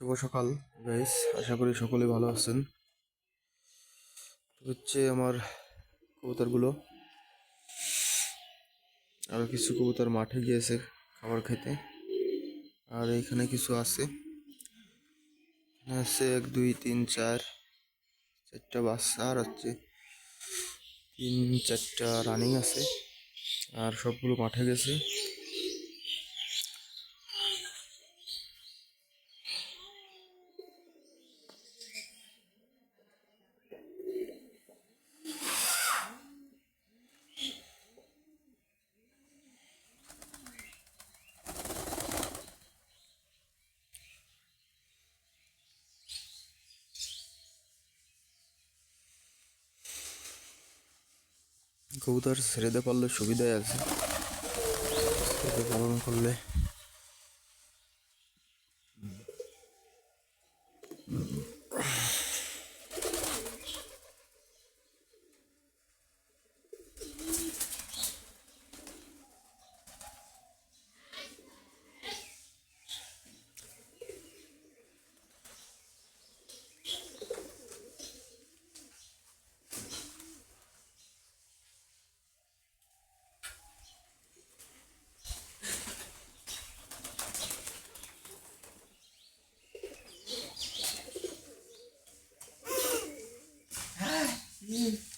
শুভ সকাল গাইস আশা করি সকলে ভালো আছেন। হচ্ছে আমার কবুতরগুলো। আরও কিছু কবুতর মাঠে গিয়েছে খাবার খেতে। আর এখানে কিছু আছে। আছে এক, দুই, তিন, চার, চারটা বাচ্চা আর হচ্ছে তিন, চারটা রানিং আছে। আর সবগুলো মাঠে গেছে। কবুতর ছেড়ে দিতে পারলে সুবিধাই আছে। পালন করলে 嗯。